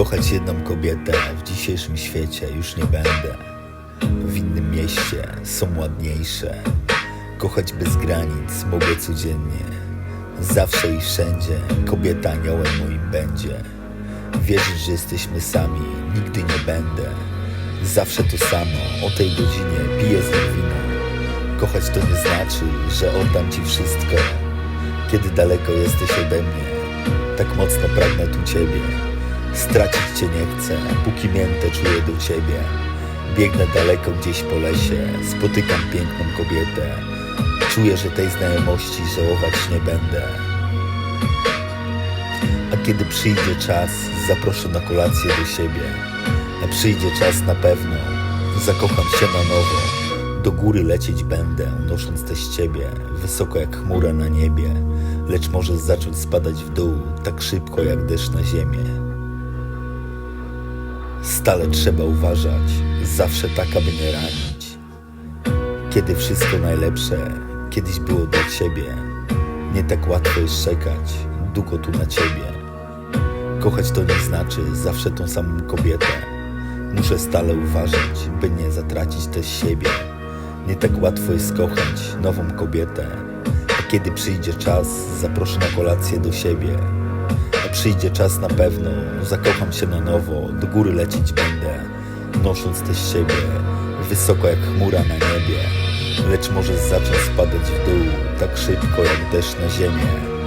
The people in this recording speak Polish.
Kochać jedną kobietę w dzisiejszym świecie już nie będę. W innym mieście są ładniejsze. Kochać bez granic mogę codziennie. Zawsze i wszędzie kobieta aniołem moim będzie. Wierzyć, że jesteśmy sami, nigdy nie będę. Zawsze to samo, o tej godzinie piję z wino. Kochać to nie znaczy, że oddam ci wszystko. Kiedy daleko jesteś ode mnie, tak mocno pragnę tu ciebie. Stracić cię nie chcę, póki miętę czuję do ciebie. Biegnę daleko gdzieś po lesie, spotykam piękną kobietę. Czuję, że tej znajomości żałować nie będę. A kiedy przyjdzie czas, zaproszę na kolację do siebie. A przyjdzie czas na pewno, zakocham się na nowo. Do góry lecieć będę, unosząc też ciebie, wysoko jak chmura na niebie. Lecz może zacząć spadać w dół, tak szybko jak deszcz na ziemię. Stale trzeba uważać, zawsze tak, aby nie ranić. Kiedy wszystko najlepsze kiedyś było dla ciebie, nie tak łatwo jest czekać długo tu na ciebie. Kochać to nie znaczy zawsze tą samą kobietę. Muszę stale uważać, by nie zatracić też siebie. Nie tak łatwo jest kochać nową kobietę. A kiedy przyjdzie czas, zaproszę na kolację do siebie. Przyjdzie czas na pewno, zakocham się na nowo, do góry lecieć będę, nosząc też siebie, wysoko jak chmura na niebie. Lecz może zacząć spadać w dół, tak szybko jak deszcz na ziemię.